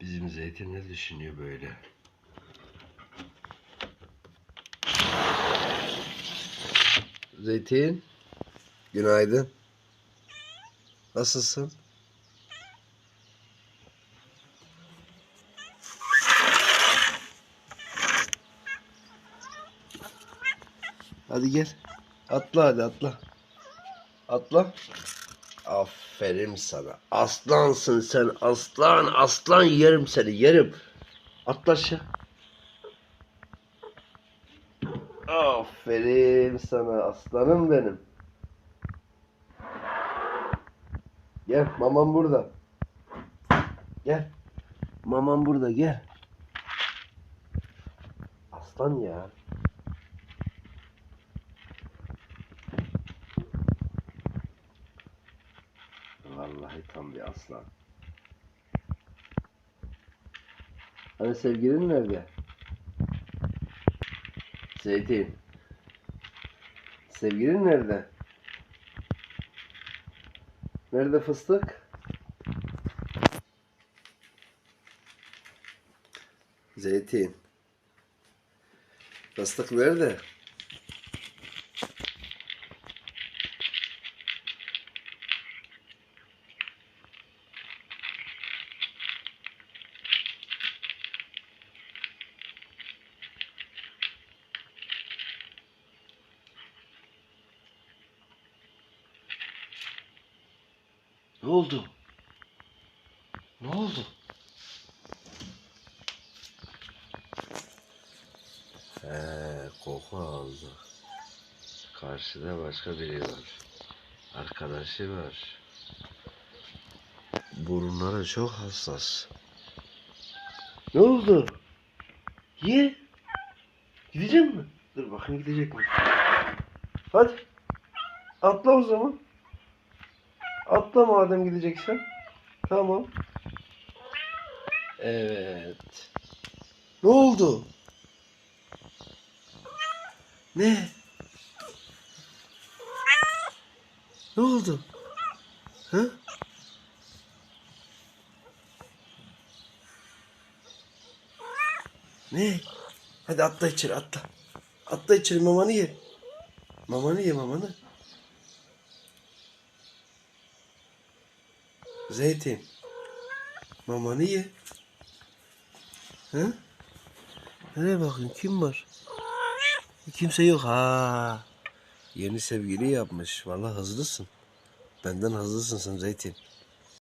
Bizim Zeytin ne düşünüyor böyle? Zeytin. Günaydın. Nasılsın? Hadi gel. Atla hadi atla. Atla. Aferin sana. Aslansın sen. Aslan. Aslan yerim seni. Yerim. Atla. Aferin sana. Aslanım benim. Gel. Mamam burada. Gel. Mamam burada. Gel. Aslan ya. Vallahi tam bir aslan. Hani sevgilin nerede? Zeytin. Sevgilin nerede? Nerede fıstık? Zeytin. Fıstık nerede? Ne oldu? Ne oldu? He, koku aldı. Karşıda başka biri var. Arkadaşı var. Burunları çok hassas. Ne oldu? Ye. Gidecek mi? Dur bakayım gidecek mi? Hadi. Atla o zaman. Atla madem gideceksen. Tamam. Evet. Ne oldu? Ne? Ne oldu? Ha? Ne? Hadi atla içeri atla. Atla içeri mamanı ye. Mamanı ye mamanı. Zeytin. Mamanı ye. Ha? Nereye bakın kim var? Kimse yok ha. Yeni sevgili yapmış. Vallahi hızlısın. Benden hızlısın sen Zeytin.